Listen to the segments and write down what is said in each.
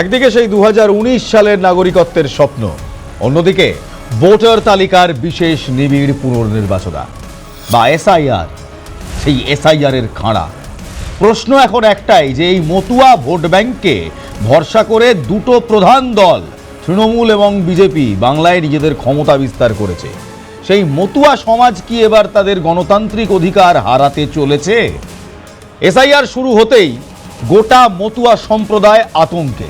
একদিকে সেই দু হাজার উনিশ সালের নাগরিকত্বের স্বপ্ন, অন্যদিকে ভোটার তালিকার বিশেষ নিবিড় পুনর্নির্বাচনা। বা এসআইআর, সেই এসআইআর এর খাঁড়া। প্রশ্ন এখন একটাই যে এই মতুয়া ভোট ব্যাংককে ভরসা করে দুটো প্রধান দল, তৃণমূল এবং বিজেপি, বাংলায় নিজেদের ক্ষমতা বিস্তার করেছে। সেই মতুয়া সমাজ কি এবার তাদের গণতান্ত্রিক অধিকার হারাতে চলেছে? এসআইআর শুরু হতেই গোটা মতুয়া সম্প্রদায় আতঙ্কে।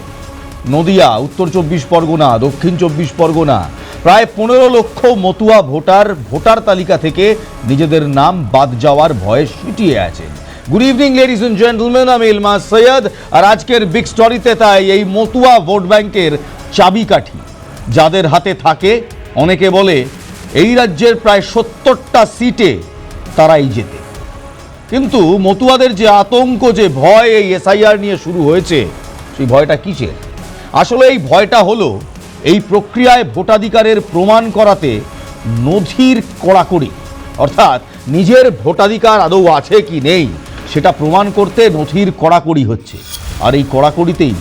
নদিয়া, উত্তর চব্বিশ পরগনা, দক্ষিণ চব্বিশ পরগনা। প্রায় পনেরো লক্ষ মতুয়া ভোটার ভোটার তালিকা থেকে নিজেদের নাম বাদ যাওয়ার ভয়ে সিটিয়ে আছেন good evening ladies and gentleman আমি ইলমাস সৈয়দ আর আজকের বিগ স্টোরিতে তাই এই মতুয়া ভোট ব্যাংকের চাবিকাঠি। যাদের হাতে থাকে, অনেকে বলে এই রাজ্যের প্রায় সত্তরটা সিটে তারাই যেতে কিন্তু মতুয়াদের যে আতঙ্ক, যে ভয়, এই এসআইআর নিয়ে শুরু হয়েছে, সেই ভয়টা কিসের? আসলে এই ভয়টা হলো এই প্রক্রিয়ায় ভোটাধিকারের প্রমাণ করাতে নথির কড়াকড়ি। অর্থাৎ নিজের ভোটাধিকার আদৌ আছে কি নেই, সেটা প্রমাণ করতে নথির কড়াকড়ি হচ্ছে। আর এই কড়াকড়িতেই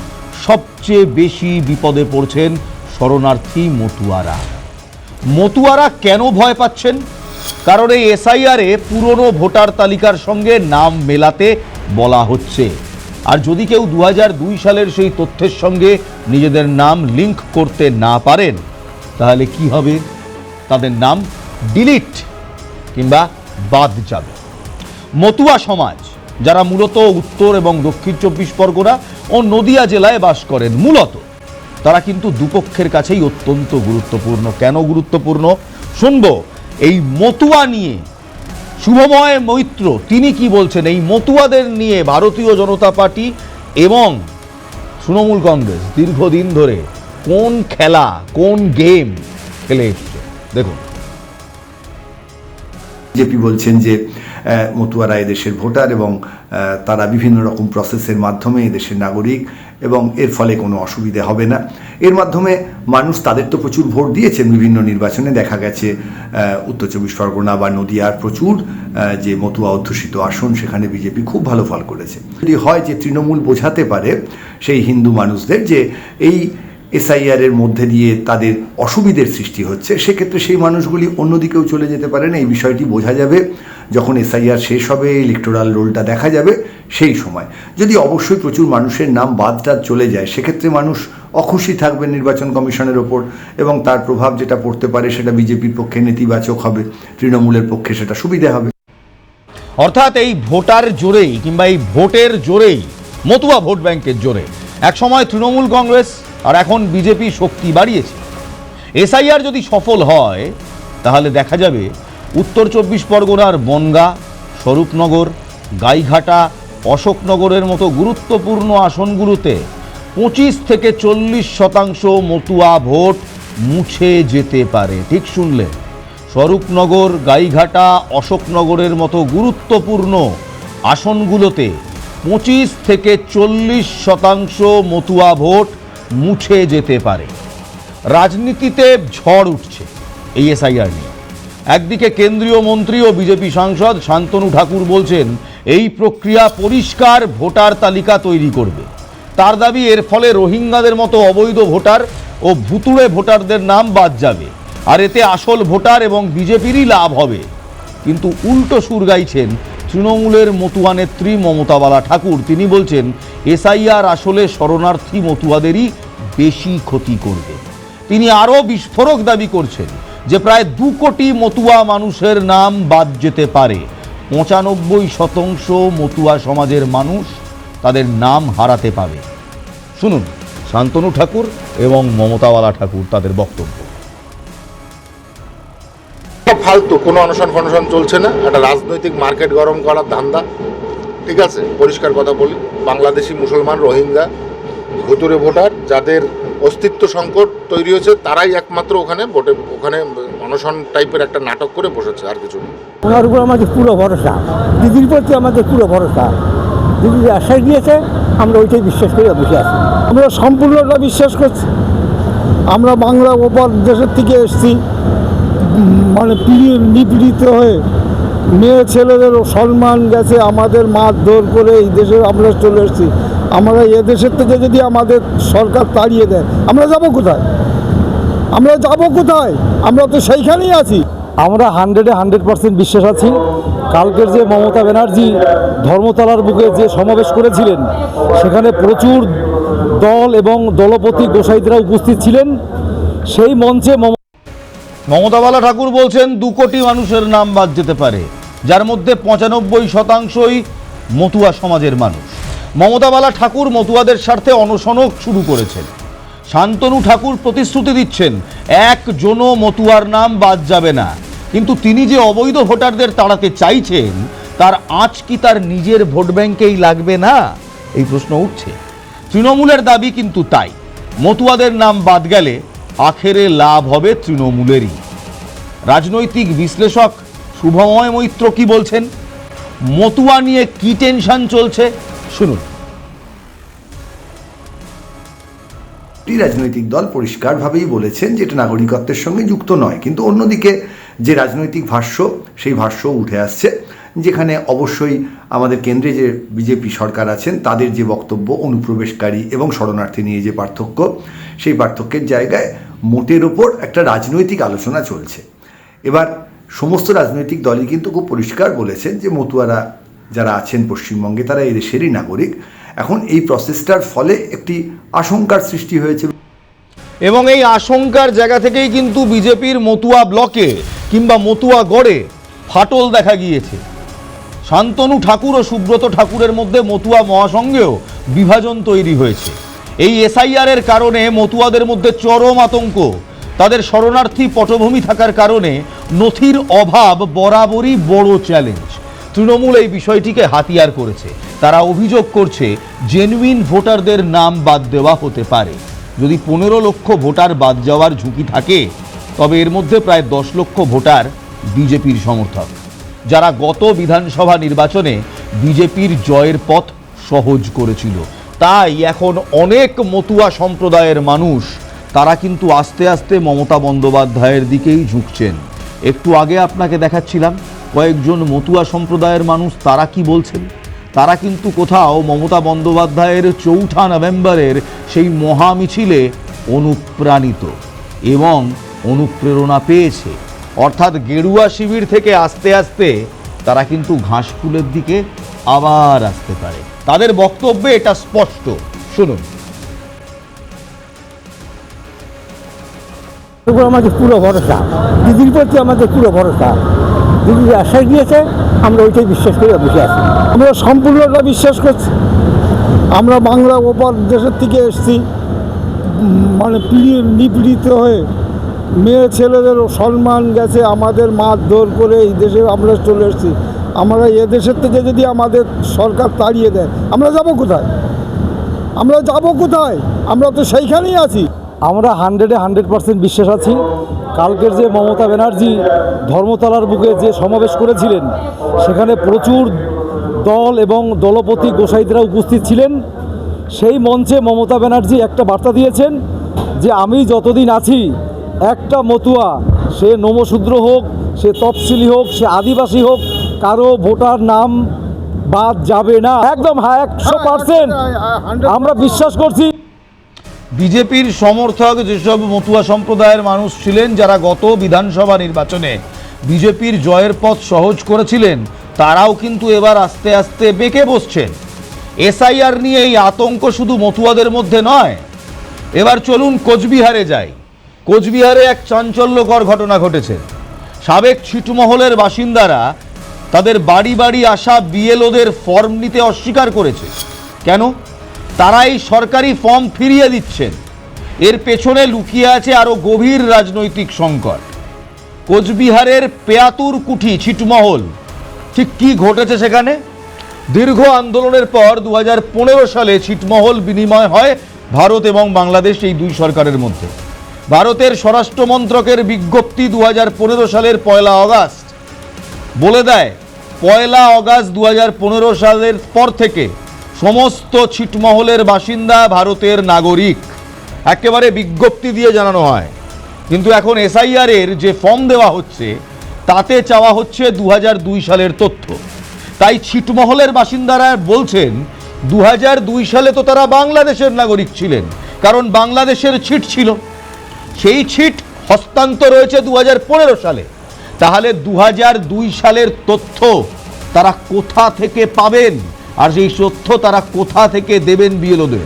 সবচেয়ে বেশি বিপদে পড়ছেন শরণার্থী মতুয়ারা। মতুয়ারা কেন ভয় পাচ্ছেন? কারণ এই এসআইআরে পুরনো ভোটার তালিকার সঙ্গে নাম মেলাতে বলা হচ্ছে। আর যদি কেউ দু হাজার দুই সালের সেই তথ্যের সঙ্গে নিজেদের নাম লিংক করতে না পারেন, তাহলে কি হবে? তাদের নাম ডিলিট কিংবা বাদ যাবে। মতুয়া সমাজ, যারা মূলত উত্তর এবং দক্ষিণ চব্বিশ পরগনা ও নদিয়া জেলায় বাস করেন, মূলত তারা কিন্তু দুপক্ষের কাছেই অত্যন্ত গুরুত্বপূর্ণ। কেন গুরুত্বপূর্ণ? শুনব, এই মতুয়া নিয়ে শুভময় মৈত্র, তিনি কি বলছেন? এই মতুয়াদের নিয়ে ভারতীয় জনতা পার্টি এবং তৃণমূল কংগ্রেস দীর্ঘদিন ধরে কোন খেলা, কোন গেম খেলে এসছে? দেখুন। বিজেপি বলছেন যে মতুয়ারা এদেশের ভোটার এবং তারা বিভিন্ন রকম প্রসেসের মাধ্যমে এদেশের নাগরিক এবং এর ফলে কোনো অসুবিধে হবে না। এর মাধ্যমে মানুষ তাদের তো প্রচুর ভোট দিয়েছেন বিভিন্ন নির্বাচনে দেখা গেছে উত্তর চব্বিশ পরগনা বা নদিয়ার প্রচুর যে মতুয়া অধ্যুষিত আসন, সেখানে বিজেপি খুব ভালো ফল করেছে। যদি হয় যে তৃণমূল বোঝাতে পারে সেই হিন্দু মানুষদের যে এই এসআইআর এর মধ্যে দিয়ে তাদের অসুবিধের সৃষ্টি হচ্ছে, সেক্ষেত্রে সেই মানুষগুলি অন্যদিকেও চলে যেতে পারেন এই বিষয়টি বোঝা যাবে। যখন এসআইআর শেষ হবে ইলেকটোরাল রোলটা দেখা যাবে সেই সময়। যদি অবশ্যই প্রচুর মানুষের নাম বাদ টাদ চলে যায়, সেক্ষেত্রে মানুষ অখুশি থাকবে নির্বাচন কমিশনের ওপর এবং তার প্রভাব যেটা পড়তে পারে সেটা বিজেপির পক্ষে নেতিবাচক হবে, তৃণমূলের পক্ষে সেটা সুবিধে হবে। অর্থাৎ এই ভোটার জোরেই কিংবা এই ভোটের জোরেই মতুয়া ভোট ব্যাংকের জোরে। একসময় তৃণমূল কংগ্রেস আর এখন বিজেপি শক্তি বাড়িয়েছে। এসআইআর যদি সফল হয়, তাহলে দেখা যাবে উত্তর চব্বিশ পরগনার বনগা, স্বরূপনগর, গাইঘাটা অশোকনগরের মতো গুরুত্বপূর্ণ আসনগুলোতে পঁচিশ থেকে চল্লিশ শতাংশ মতুয়া ভোট মুছে যেতে পারে। ঠিক শুনলে স্বরূপনগর, গাইঘাটা, অশোকনগরের মতো গুরুত্বপূর্ণ আসনগুলোতে পঁচিশ থেকে চল্লিশ শতাংশ মতুয়া ভোট মুছে যেতে পারে। রাজনীতিতে ঝড় উঠছে এই এসআইআর নিয়ে। একদিকে কেন্দ্রীয় মন্ত্রী ও বিজেপি সাংসদ শান্তনু ঠাকুর বলছেন এই প্রক্রিয়া পরিষ্কার ভোটার তালিকা তৈরি করবে। তার দাবি, এর ফলে রোহিঙ্গাদের মতো অবৈধ ভোটার ও ভুতুড়ে ভোটারদের নাম বাদ যাবে। আর এতে আসল ভোটার এবং বিজেপিরই লাভ হবে। কিন্তু উল্টো সুর গাইছেন তৃণমূলের মতুয়া নেত্রী মমতা বালা ঠাকুর। তিনি বলছেন, এসআইআর আসলে শরণার্থী মতুয়াদেরই বেশি ক্ষতি করবে। তিনি আরও বিস্ফোরক দাবি করছেন যে প্রায় দু কোটি মতুয়া মানুষের নাম বাদ যেতে পারে। পঁচানব্বই শতাংশ মতুয়া সমাজের মানুষ তাদের নাম হারাতে পাবে শুনুন, শান্তনু ঠাকুর এবং মমতাওয়ালা ঠাকুর তাদের বক্তব্য। ফালতু, কোনো অনশন ফনশন চলছে না। একটা রাজনৈতিক মার্কেট গরম করার ধান্দা। ঠিক আছে, পরিষ্কার কথা বলি। বাংলাদেশি মুসলমান, রোহিঙ্গা ভুতুরে ভোটার যাদের অস্তিত্ব সংকট তৈরি হয়েছে তারাই একমাত্র ওখানে ভোটে ওখানে অনশন টাইপের একটা নাটক করে বসেছে আর কিছু না। ওনার উপর আমাদের পুরো ভরসা। দিদির প্রতি আমাদের পুরো ভরসা। দিদি যে আশ্বাস দিয়েছে আমরা ওইটাই বিশ্বাস করে বসে আছি। আমরা সম্পূর্ণটা বিশ্বাস করছি। আমরা বাংলা ওপর দেশের থেকে এসেছি। মানে পীড়ি- নিপীড়িত হয়ে মেয়ে ছেলেদেরও সম্মান গেছে আমাদের মারধর করে এই দেশে আমরা চলে এসেছি। আমরা এদেশের থেকে যদি আমাদের সরকার তাড়িয়ে দেয় আমরা যাব কোথায়? আমরা যাব কোথায়? আমরা তো সেইখানেই আছি। আমরা হান্ড্রেডে হান্ড্রেড পার্সেন্ট বিশ্বাস আছি। কালকের যে মমতা ব্যানার্জি ধর্মতলার বুকে যে সমাবেশ করেছিলেন সেখানে প্রচুর দল এবং দলপতি গোসাইদরা উপস্থিত ছিলেন। সেই মঞ্চে মম মমতা বালা ঠাকুর বলছেন দু কোটি মানুষের নাম বাদ যেতে পারে যার মধ্যে পঁচানব্বই শতাংশই মতুয়া সমাজের মানুষ। মমতা বালা ঠাকুর মতুয়াদের স্বার্থে অনশনও শুরু করেছেন। শান্তনু ঠাকুর প্রতিশ্রুতি দিচ্ছেন, একজনও মতুয়ার নাম বাদ যাবে না। কিন্তু তিনি যে অবৈধ ভোটারদের তাড়াতে চাইছেন, তার আঁচ কি তার নিজের ভোট ব্যাংকেই লাগবে না? এই প্রশ্ন উঠছে। তৃণমূলের দাবি কিন্তু তাই, মতুয়াদের নাম বাদ গেলে আখেরে লাভ হবে তৃণমূলেরই। রাজনৈতিক বিশ্লেষক শুভময় মৈত্র কি বলছেন? মতুয়া নিয়ে কি টেনশন চলছে? শুনুন। একটি রাজনৈতিক দল পরিষ্কারভাবেই বলেছেন যে এটা নাগরিকত্বের সঙ্গে যুক্ত নয়, কিন্তু অন্যদিকে যে রাজনৈতিক ভাষ্য, সেই ভাষ্য উঠে আসছে, যেখানে অবশ্যই আমাদের কেন্দ্রে যে বিজেপি সরকার আছেন, তাদের যে বক্তব্য, অনুপ্রবেশকারী এবং শরণার্থী নিয়ে যে পার্থক্য, সেই পার্থক্যের জায়গায় মোটের ওপর একটা রাজনৈতিক আলোচনা চলছে। এবার সমস্ত রাজনৈতিক দলই কিন্তু খুব পরিষ্কার বলেছেন যে মতুয়ারা যারা আছেন পশ্চিমবঙ্গে, তারা এদেশেরই নাগরিক। এখন এই প্রসেসটার ফলে একটি আশঙ্কার সৃষ্টি হয়েছে। এবং এই আশঙ্কার জায়গা থেকেই কিন্তু বিজেপির মতুয়া ব্লকে কিংবা মতুয়া গড়ে ফাটল দেখা গিয়েছে। শান্তনু ঠাকুর ও সুব্রত ঠাকুরের মধ্যে মতুয়া মহাসংঘেও বিভাজন তৈরি হয়েছে। এই এসআইআর এর কারণে মতুয়াদের মধ্যে চরম আতঙ্ক। তাদের শরণার্থী পটভূমি থাকার কারণে নথির অভাব বরাবরই বড় চ্যালেঞ্জ তৃণমূল এই বিষয়টিকে হাতিয়ার করেছে। তারা অভিযোগ করছে জেনুইন ভোটারদের নাম বাদ দেওয়া হতে পারে। যদি পনেরো লক্ষ ভোটার বাদ যাওয়ার ঝুঁকি থাকে, তবে এর মধ্যে প্রায় দশ লক্ষ ভোটার বিজেপির সমর্থক। যারা গত বিধানসভা নির্বাচনে বিজেপির জয়ের পথ সহজ করেছিল। তাই এখন অনেক মতুয়া সম্প্রদায়ের মানুষ, তারা কিন্তু আস্তে আস্তে মমতা বন্দ্যোপাধ্যায়ের দিকেই ঝুঁকছেন। একটু আগে আপনাকে দেখাচ্ছিলাম কয়েকজন মতুয়া সম্প্রদায়ের মানুষ তারা কি বলছেন? তারা কিন্তু কোথাও মমতা বন্দ্যোপাধ্যায়ের চৌঠা নভেম্বরের সেই মহামিছিলে অনুপ্রাণিত এবং অনুপ্রেরণা পেয়েছে। অর্থাৎ গেরুয়া শিবির থেকে আস্তে আস্তে তারা কিন্তু ঘাসফুলের দিকে আবার আসতে পারে। তাদের বক্তব্যে এটা স্পষ্ট। শুনুন। আমাদের পুরো ভরসা। দিদির প্রতি আমাদের পুরো ভরসা। দিদি যে আশ্বাস দিয়েছে আমরা ওইটাই বিশ্বাস করে বসে আছি। আমরা সম্পূর্ণটা বিশ্বাস করছি। আমরা বাংলা ওপর দেশের থেকে এসেছি মানে পিড়িয়ে নিপীড়িত হয়ে মেয়ে ছেলেদেরও সম্মান গেছে, আমাদের মারধর করে এই দেশে আমরা চলে এসেছি। আমরা এদেশের থেকে যদি আমাদের সরকার তাড়িয়ে দেয়, আমরা যাব কোথায়? আমরা যাব কোথায়? আমরা তো সেইখানেই আছি। আমরা হান্ড্রেডে হান্ড্রেড পার্সেন্ট বিশ্বাস আছি। কালকের যে মমতা ব্যানার্জি ধর্মতলার বুকে যে সমাবেশ করেছিলেন সেখানে প্রচুর দল এবং দলপতি গোসাইদরা উপস্থিত ছিলেন। সেই মঞ্চে মমতা ব্যানার্জি একটা বার্তা দিয়েছেন যে আমি যতদিন আছি একটা মতুয়া সে নমশূদ্র হোক সে তফসিলি হোক সে আদিবাসী হোক কারও ভোটার নাম বাদ যাবে না। একদম হ্যাঁ একশো পার্সেন্ট। আমরা বিশ্বাস করছি। বিজেপির সমর্থক যেসব মতুয়া সম্প্রদায়ের মানুষ ছিলেন, যারা গত বিধানসভা নির্বাচনে বিজেপির জয়ের পথ সহজ করেছিলেন, তারাও কিন্তু এবার আস্তে আস্তে বেঁকে বসছেন। এসআইআর নিয়ে এই আতঙ্ক শুধু মতুয়াদের মধ্যে নয়। এবার চলুন কোচবিহারে যাই। কোচবিহারে এক চাঞ্চল্যকর ঘটনা ঘটেছে। সাবেক ছিটমহলের বাসিন্দারা তাদের বাড়ি বাড়ি আসা বিএলওদের ফর্ম নিতে অস্বীকার করেছে। কেন? তারা এই সরকারি ফর্ম ফিরিয়ে দিচ্ছেন। এর পেছনে লুকিয়ে আছে আরও গভীর রাজনৈতিক সংকট। কোচবিহারের পেয়াতুর কুঠি, ছিটমহল, ঠিক কি ঘটেছে সেখানে? দীর্ঘ আন্দোলনের পর দু হাজার পনেরো সালে ছিটমহল বিনিময় হয় ভারত এবং বাংলাদেশ এই দুই সরকারের মধ্যে। ভারতের স্বরাষ্ট্র মন্ত্রকের বিজ্ঞপ্তি দু হাজার পনেরো সালের পয়লা অগাস্ট বলে দেয়, পয়লা অগাস্ট দু হাজার পনেরো সালের পর থেকে সমস্ত ছিটমহলের বাসিন্দা ভারতের নাগরিক। একেবারে বিজ্ঞপ্তি দিয়ে জানানো হয়। কিন্তু এখন এসআইআর এর যে ফর্ম দেওয়া হচ্ছে, তাতে চাওয়া হচ্ছে দু হাজার দুই সালের তথ্য। তাই ছিটমহলের বাসিন্দারা বলছেন দু হাজার দুই সালে তো তারা বাংলাদেশের নাগরিক ছিলেন, কারণ বাংলাদেশের ছিট ছিল। সেই ছিট হস্তান্তর হয়েছে দু সালে। তাহলে দু হাজার দুই সালের তথ্য তারা কোথা থেকে পাবেন? আর সেই তথ্য তারা কোথা থেকে দেবেন বিএলওদের?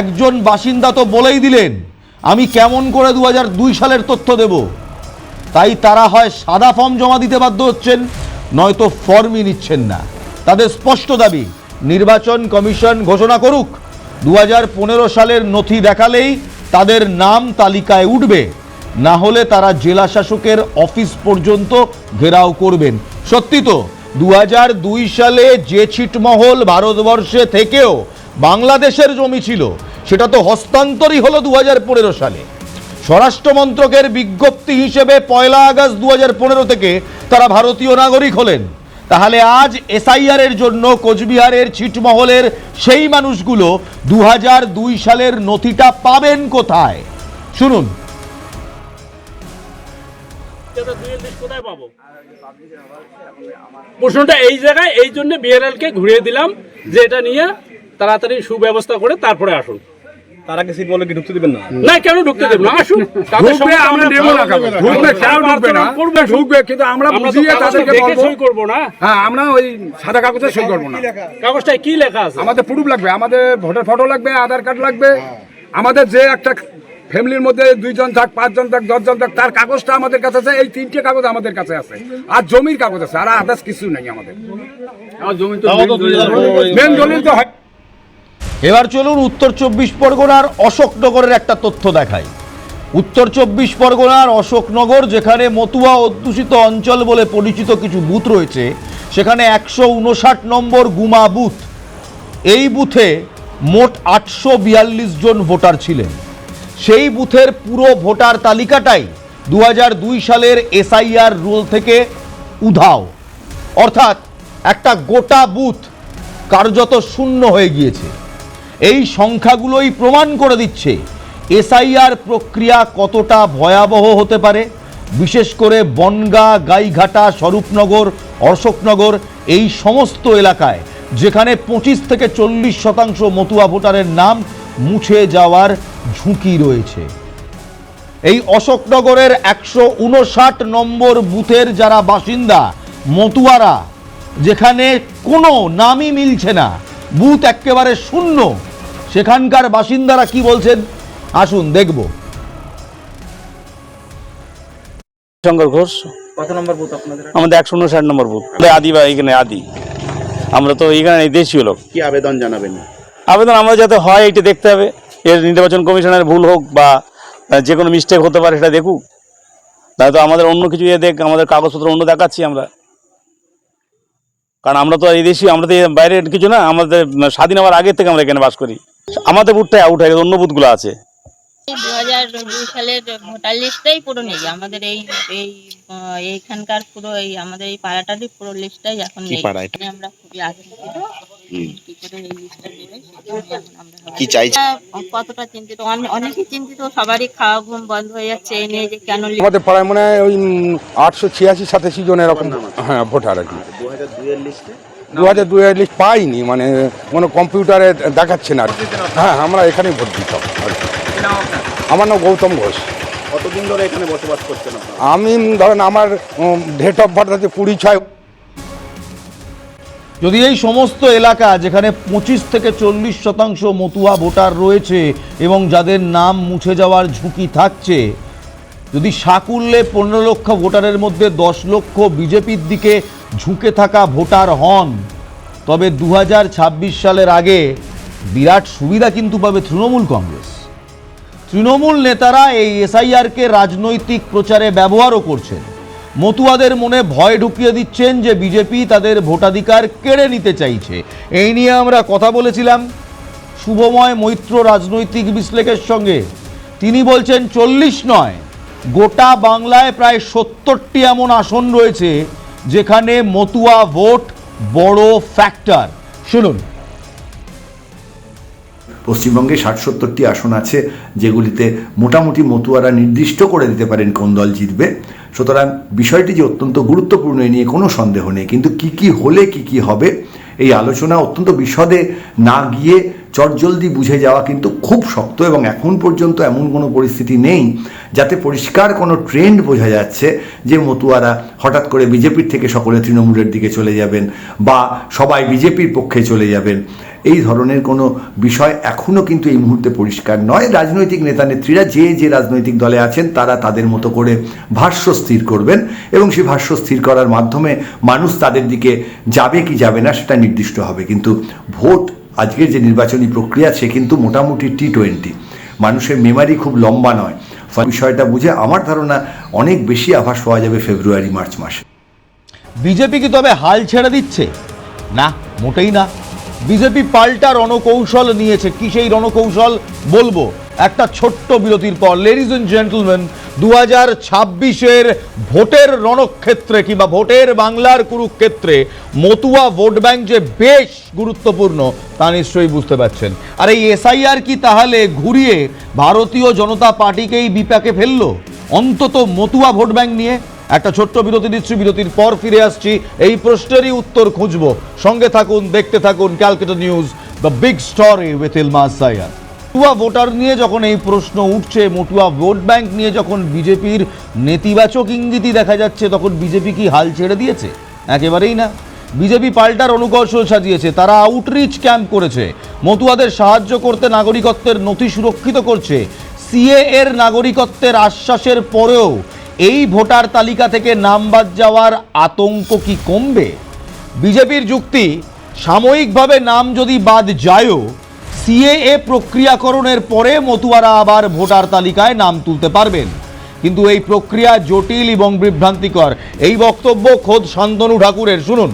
একজন বাসিন্দা তো বলেই দিলেন, আমি কেমন করে দু হাজার দুই সালের তথ্য দেব? তাই তারা হয় সাদা ফর্ম জমা দিতে বাধ্য হচ্ছেন, নয়তো ফর্মই নিচ্ছেন না। তাদের স্পষ্ট দাবি, নির্বাচন কমিশন ঘোষণা করুক দু হাজার পনেরো সালের নথি দেখালেই তাদের নাম তালিকায় উঠবে, না হলে তারা জেলা শাসকের অফিস পর্যন্ত ঘেরাও করবেন। সত্যি তো? দু হাজার দুই সালে যে ছিটমহল ভারতবর্ষে থেকেও বাংলাদেশের জমি ছিল, সেটা তো হস্তান্তরই হলো দু হাজার পনেরো সালে। স্বরাষ্ট্র মন্ত্রকের বিজ্ঞপ্তি হিসেবে পয়লা আগস্ট দু হাজার পনেরো থেকে তারা ভারতীয় নাগরিক হলেন। তাহলে আজ এসআইআর এর জন্য কোচবিহারের ছিটমহলের সেই মানুষগুলো দু হাজার দুই সালের নথিটা পাবেন কোথায়? শুনুন। কোথায় পাবো? প্রশ্নটা এই জায়গায় এই জন্য বিআরএল কে ঘুরিয়ে দিলাম যে এটা নিয়ে তাড়াতাড়ি সুব্যবস্থা করে তারপরে আসুন। তার আগে সিট বলে কি ঢুকতে দিবেন না? না কেন ঢুকতে দেব না? আসুন। ঢুকবে আমরা নেব না ঢুকবে কেউ ঢুকবে না। করবে ঢুকবে কিন্তু আমরা আমরা বুঝিয়ে তাদেরকে বলব। সই করব না? হ্যাঁ আমরা ওই সাদা কাগজে সই করব না। কাগজটায় কি লেখা আছে? আমাদের প্রুফ লাগবে। আমাদের ভোটার ফটো লাগবে আধার কার্ড লাগবে। আমাদের যে একটা ফ্যামিলির মধ্যে দুইজন থাক পাঁচজন থাক দশজন থাক তার কাগজটা আমাদের কাছে আছে এই তিনটে কাগজ আমাদের কাছে আছে। আর জমির কাগজ আছে আর আদার্স কিছু নেই আমাদের। মেন দলিল তো হয়। এবার চলুন উত্তর চব্বিশ পরগনার অশোকনগরের একটা তথ্য দেখাই। উত্তর চব্বিশ পরগনার অশোকনগর যেখানে মতুয়া অধ্যুষিত অঞ্চল বলে পরিচিত কিছু বুথ রয়েছে সেখানে একশো উনষাট নম্বর গুমা বুথ। এই বুথে মোট আটশো বিয়াল্লিশ জন ভোটার ছিলেন। সেই বুথের পুরো ভোটার তালিকাটাই দু হাজার দুই সালের এসআইআর রুল থেকে উধাও। অর্থাৎ একটা গোটা বুথ কার্যত শূন্য হয়ে গিয়েছে। এই সংখ্যাগুলোই প্রমাণ করে দিচ্ছে এসআইআর প্রক্রিয়া কতটা ভয়াবহ হতে পারে। বিশেষ করে বনগা, গাইঘাটা, স্বরূপনগর, অশোকনগর এই সমস্ত এলাকায় যেখানে পঁচিশ থেকে চল্লিশ শতাংশ মতুয়া ভোটারের নাম মুছে যাওয়ার ঝুঁকি রয়েছে। এই অশোকনগরের একশো উনষাট নম্বর বুথের যারা বাসিন্দা মতুয়ারা যেখানে কোনো নামই মিলছে না বুথ একেবারে শূন্য সেখানকার বাসিন্দারা কি বলছেন? আসুন দেখব। শঙ্কর ঘোষ। কত নম্বর বুথ আপনাদের? আমাদের একশো উনষাট নম্বর বুথ। আদি বা এখানে আদি। আমরা তো এখানে দেশীয় লোক। কি আবেদন জানাবেন? আবেদন আমরা যাতে হয় এটা দেখতে হবে। এর নির্বাচন কমিশনের ভুল হোক বা যে কোনো মিস্টেক হতে পারে সেটা দেখুক। তাই তো আমাদের অন্য কিছু ইয়ে দেখ আমাদের কাগজপত্র অন্য দেখাচ্ছি আমরা। কারণ আমরা তো এই দেশি আমরা তো বাইরের কিছু না আমাদের স্বাধীন হওয়ার আগের থেকে আমরা এখানে বাস করি। আমাদের বুথটাই আউট হয়ে গেছে অন্য বুথগুলো আছে। দু হাজার দুই সালের ভোটার লিস্টটাই পুরো নেই আমাদের এই এই এইখানকার পুরো এই আমাদের এই পাড়াটারই পুরো লিস্টটাই এখন নেই মানে আমরা খুবই কি? কতটা চিন্তিত? অনে- অনেকেই চিন্তিত সবারই খাওয়া ঘুম বন্ধ হয়ে যাচ্ছে এই নিয়ে যে কেন আমাদের পাড়ায় মনে হয় ওই আটশো ছিয়াশি সাতাশি জন এরকম। হ্যাঁ ভোটার আর কি। দু হাজার দুইয়ের লিস্টে দু হাজার লিস্ট পাইনি মানে কোনো কম্পিউটারে দেখাচ্ছে না আর কি। হ্যাঁ আমরা এখানেই ভোট দিতাম আর কি। আমার নাম গৌতম ঘোষ। কতদিন ধরে এখানে বসবাস করছেন আমি ধরেন আমার ডেট অফ বার্থ আছে কুড়ি ছয়। যদি এই সমস্ত এলাকা যেখানে পঁচিশ থেকে চল্লিশ শতাংশ মতুয়া ভোটার রয়েছে এবং যাদের নাম মুছে যাওয়ার ঝুঁকি থাকছে যদি সাকুল্যে পনেরো লক্ষ ভোটারের মধ্যে দশ লক্ষ বিজেপির দিকে ঝুঁকে থাকা ভোটার হন তবে দু হাজার ছাব্বিশ সালের আগে বিরাট সুবিধা কিন্তু পাবে তৃণমূল কংগ্রেস। তৃণমূল নেতারা এই এসআইআরকে রাজনৈতিক প্রচারে ব্যবহারও করছেন। মতুয়াদের মনে ভয় ঢুকিয়ে দিচ্ছেন যে বিজেপি তাদের ভোটাধিকার কেড়ে নিতে চাইছে। এই নিয়ে আমরা কথা বলেছিলাম শুভময় মৈত্র রাজনৈতিক বিশ্লেষকের সঙ্গে। তিনি বলছেন, চল্লিশ নয়, গোটা বাংলায় প্রায় সত্তরটি এমন আসন রয়েছে যেখানে মতুয়া ভোট বড় ফ্যাক্টর শুনুন। পশ্চিমবঙ্গে ষাট সত্তরটি আসন আছে যেগুলিতে মোটামুটি মতুয়ারা নির্দিষ্ট করে দিতে পারেন কোন দল জিতবে। সুতরাং বিষয়টি যে অত্যন্ত গুরুত্বপূর্ণ এ নিয়ে কোনো সন্দেহ নেই। কিন্তু কি কি হলে কি কি হবে, এই আলোচনা অত্যন্ত বিশদে না গিয়ে চটজলদি বুঝে যাওয়া কিন্তু খুব শক্ত এবং এখন পর্যন্ত এমন কোনো পরিস্থিতি নেই যাতে পরিষ্কার কোনো ট্রেন্ড বোঝা যাচ্ছে যে মতুয়ারা হঠাৎ করে বিজেপির থেকে সকলে তৃণমূলের দিকে চলে যাবেন বা সবাই বিজেপির পক্ষে চলে যাবেন। এই ধরনের কোনো বিষয় এখনও কিন্তু এই মুহূর্তে পরিষ্কার নয়। রাজনৈতিক নেতা নেত্রীরা যে যে রাজনৈতিক দলে আছেন তারা তাদের মতো করে ভাষ্য স্থির করবেন এবং সেই ভাষ্য স্থির করার মাধ্যমে মানুষ তাদের দিকে যাবে কি যাবে না সেটা নির্দিষ্ট হবে। কিন্তু ভোট আজকের যে নির্বাচনী প্রক্রিয়া, সে কিন্তু মোটামুটি টি টোয়েন্টি মানুষের মেমারি খুব লম্বা নয়। ফলে বিষয়টা বুঝে আমার ধারণা অনেক বেশি আভাস পাওয়া যাবে ফেব্রুয়ারি মার্চ মাসে। বিজেপি কি তবে হাল ছেড়ে দিচ্ছে? না, মোটেই না। বিজেপি পাল্টা রণকৌশল নিয়েছে। কি সেই রণকৌশল বলব? একটা ছোট্ট বিরতির পর লেডিজ এন্ড জেন্টলম্যান দু হাজার ছাব্বিশের ভোটের রণক্ষেত্রে কিংবা ভোটের বাংলার কুরুক্ষেত্রে মতুয়া ভোট ব্যাংক যে বেশ গুরুত্বপূর্ণ, তা নিশ্চয়ই বুঝতে পারছেন। আর এই এসআইআর কি তাহলে ঘুরিয়ে ভারতীয় জনতা পার্টিকেই বিপাকে ফেলল? অন্তত মতুয়া ভোট ব্যাংক নিয়ে? একটা ছোট্ট বিরতি দিচ্ছি, বিরতির পর ফিরে আসছি। এই প্রশ্নেরই উত্তর খুঁজবো। সঙ্গে থাকুন, দেখতে থাকুন Calcutta news, the big story with Ilma সাইয়ার Matua voter নিয়ে যখন এই প্রশ্ন উঠছে মতুয়া ভোট ব্যাংক নিয়ে যখন বিজেপির নেতিবাচক ইঙ্গিতই দেখা যাচ্ছে, তখন বিজেপি কি হাল ছেড়ে দিয়েছে? একেবারেই না। বিজেপি পাল্টার অনুকর্ষ সাজিয়েছে, তারা আউটরিচ ক্যাম্প করেছে মতুয়াদের সাহায্য করতে নাগরিকত্বের নথি সুরক্ষিত করছে, সিএ এর নাগরিকত্বের আশ্বাসের পরেও এই ভোটার তালিকা থেকে নাম বাদ যাওয়ার আতঙ্ক কি কমবে? বিজেপির যুক্তি, সাময়িকভাবে নাম যদি বাদ যায়ও সিএএ প্রক্রিয়াকরণের পরে মতুয়ারা আবার ভোটার তালিকায় নাম তুলতে পারবেন। কিন্তু এই প্রক্রিয়া জটিল এবং বিভ্রান্তিকর। এই বক্তব্য খোদ শান্তনু ঠাকুরের। শুনুন।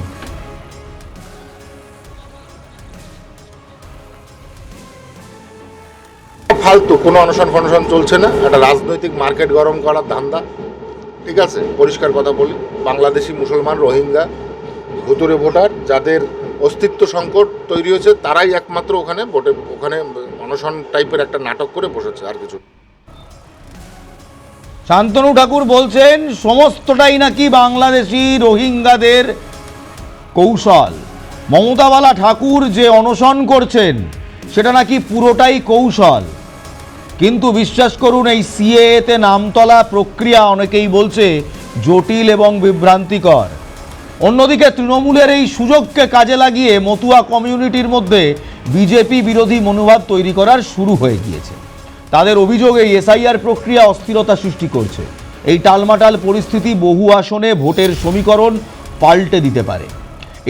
ফালতু, কোনো অনশন ফনশন চলছে না। একটা রাজনৈতিক মার্কেট গরম করার ধান্দা। ঠিক আছে? পরিষ্কার কথা বলি। বাংলাদেশি মুসলমান, রোহিঙ্গা, ভুতুরে ভোটার, যাদের অস্তিত্ব সংকট তৈরি হয়েছে, তারাই একমাত্র ওখানে ভোটে ওখানে অনশন টাইপের একটা নাটক করে বসেছে আর কিছু। শান্তনু ঠাকুর বলছেন, সমস্তটাই নাকি বাংলাদেশি রোহিঙ্গাদের কৌশল। মমতাবালা ঠাকুর যে অনশন করছেন, সেটা নাকি পুরোটাই কৌশল। কিন্তু বিশ্বাস করুন, এই সিএতে নামতলা প্রক্রিয়া অনেকেই বলছে, জটিল এবং বিভ্রান্তিকর। অন্যদিকে তৃণমূলের এই সুযোগকে কাজে লাগিয়ে মতুয়া কমিউনিটির মধ্যে বিজেপি বিরোধী মনোভাব তৈরি করার শুরু হয়ে গিয়েছে। তাদের অভিযোগ এই এসআইআর প্রক্রিয়া অস্থিরতা সৃষ্টি করছে। এই টালমাটাল পরিস্থিতি বহু আসনে ভোটের সমীকরণ পাল্টে দিতে পারে।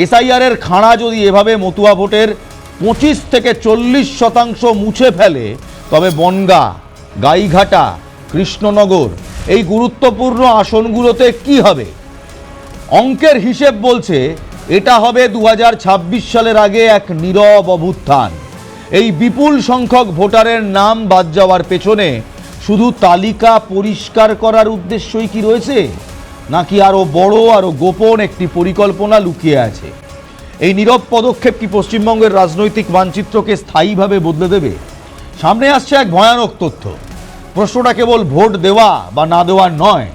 এসআইআর এর খাঁড়া যদি এভাবে মতুয়া ভোটের পঁচিশ থেকে চল্লিশ শতাংশ মুছে ফেলে, তবে বনগা, গাইঘাটা, কৃষ্ণনগর এই গুরুত্বপূর্ণ আসনগুলোতে কি হবে? অঙ্কের হিসেব বলছে, এটা হবে দু হাজার ছাব্বিশ সালের আগে এক নীরব অভ্যুত্থান। এই বিপুল সংখ্যক ভোটারের নাম বাদ যাওয়ার পেছনে শুধু তালিকা পরিষ্কার করার উদ্দেশ্যই কি রয়েছে? নাকি আরও বড় আরও গোপন একটি পরিকল্পনা লুকিয়ে আছে? এই নীরব পদক্ষেপ কি পশ্চিমবঙ্গের রাজনৈতিক মানচিত্রকে স্থায়ীভাবে বদলে দেবে? সামনে আসছে এক ভয়ানক তথ্য। প্রশ্নটা কেবল ভোট দেওয়া বা না দেওয়ার নয়,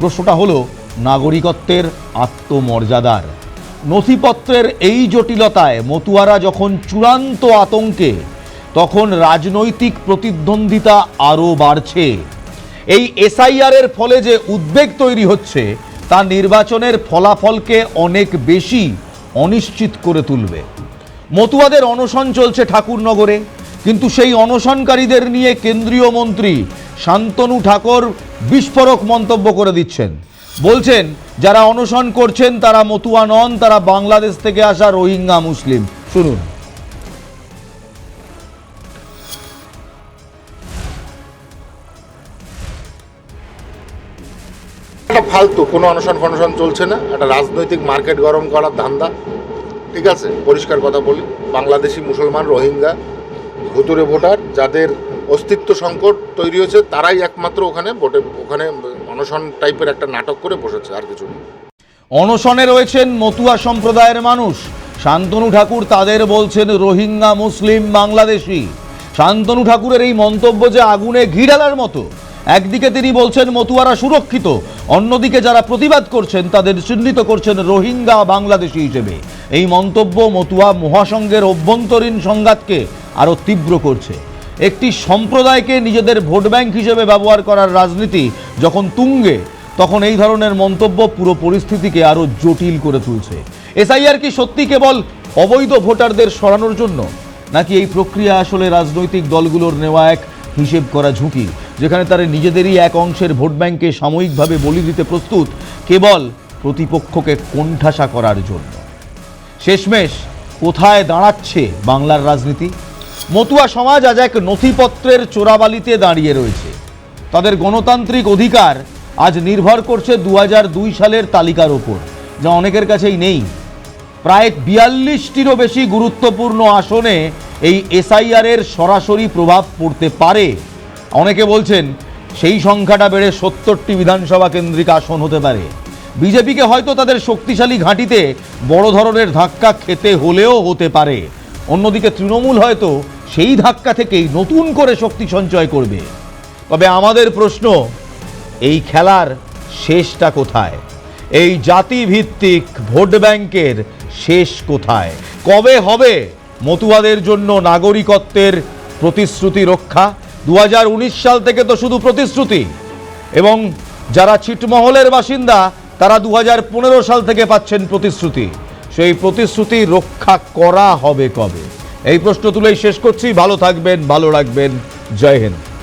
প্রশ্নটা হলো নাগরিকত্বের আত্মমর্যাদার। নথিপত্রের এই জটিলতায় মতুয়ারা যখন চূড়ান্ত আতঙ্কে, তখন রাজনৈতিক প্রতিদ্বন্দ্বিতা আরও বাড়ছে। এই এসআইআর এর ফলে যে উদ্বেগ তৈরি হচ্ছে, তা নির্বাচনের ফলাফলকে অনেক বেশি অনিশ্চিত করে তুলবে। মতুয়াদের অনশন চলছে ঠাকুরনগরে, কিন্তু সেই অনশনকারীদের নিয়ে কেন্দ্রীয় মন্ত্রী শান্তনু ঠাকুর বিস্ফোরক মন্তব্য করে দিচ্ছেন। বলছেন, যারা অনশন করছেন, তারা মতুয়া নন, তারা বাংলাদেশ থেকে আসা রোহিঙ্গা মুসলিম। শুনুন। একটা ফালতু, কোনো অনশন ফনশন চলছে না। একটা রাজনৈতিক মার্কেট গরম করার ধান্দা। ঠিক আছে, পরিষ্কার কথা বলি। বাংলাদেশি মুসলমান, রোহিঙ্গা ভুতুরে ভোটার, যাদের অস্তিত্ব সংকট তৈরি হয়েছে, তারাই একমাত্র ওখানে ভোটে ওখানে অনশন টাইপের একটা নাটক করে বসেছে, আর কিছু অনশনে রয়েছেন মতুয়া সম্প্রদায়ের মানুষ। শান্তনু ঠাকুর তাদের বলছেন, রোহিঙ্গা, মুসলিম, বাংলাদেশি। শান্তনু ঠাকুরের এই মন্তব্য যে আগুনে ঘি ঢালার মতো, একদিকে তিনি বলছেন মতুয়ারা সুরক্ষিত, অন্যদিকে যারা প্রতিবাদ করছেন, তাদের চিহ্নিত করছেন রোহিঙ্গা, বাংলাদেশি হিসেবে। এই মন্তব্য মতুয়া মহাসংঘের অভ্যন্তরীণ সংঘাতকে আরও তীব্র করছে। একটি সম্প্রদায়কে নিজেদের ভোট ব্যাংক হিসেবে ব্যবহার করার রাজনীতি যখন তুঙ্গে, তখন এই ধরনের মন্তব্য পুরো পরিস্থিতিকে আরও জটিল করে তুলছে। এসআইআর কি সত্যি কেবল অবৈধ ভোটারদের সরানোর জন্য? নাকি এই প্রক্রিয়া আসলে রাজনৈতিক দলগুলোর নেওয়া এক হিসেব করা ঝুঁকি, যেখানে তারা নিজেদেরই এক অংশের ভোট ব্যাংকে সাময়িকভাবে বলি দিতে প্রস্তুত, কেবল প্রতিপক্ষকে কোণঠাসা করার জন্য? শেষমেশ কোথায় দাঁড়াচ্ছে বাংলার রাজনীতি? মতুয়া সমাজ আজ এক নথিপত্রের চোরাবালিতে দাঁড়িয়ে রয়েছে। তাদের গণতান্ত্রিক অধিকার আজ নির্ভর করছে দু হাজার দুই সালের তালিকার ওপর, যা অনেকের কাছেই নেই। প্রায় বিয়াল্লিশটিরও বেশি গুরুত্বপূর্ণ আসনে এই এসআইআরের সরাসরি প্রভাব পড়তে পারে। অনেকে বলছেন সেই সংখ্যাটা বেড়ে সত্তরটি বিধানসভা কেন্দ্রিক আসন হতে পারে। বিজেপিকে হয়তো তাদের শক্তিশালী ঘাঁটিতে বড় ধরনের ধাক্কা খেতে হলেও হতে পারে। অন্যদিকে তৃণমূল হয়তো সেই ধাক্কা থেকেই নতুন করে শক্তি সঞ্চয় করবে। তবে আমাদের প্রশ্ন, এই খেলার শেষটা কোথায়? এই জাতিভিত্তিক ভোট ব্যাংকের শেষ কোথায়? কবে হবে মতুয়াদের জন্য নাগরিকত্বের প্রতিশ্রুতি রক্ষা? দু হাজার উনিশ সাল থেকে তো শুধু প্রতিশ্রুতি। এবং যারা ছিটমহলের বাসিন্দা, তারা দু হাজার পনেরো সাল থেকে পাচ্ছেন প্রতিশ্রুতি। সেই প্রতিশ্রুতি রক্ষা করা হবে কবে? এই প্রশ্ন তুলেই শেষ করছি। ভালো থাকবেন, ভালো রাখবেন। জয় হিন্দ।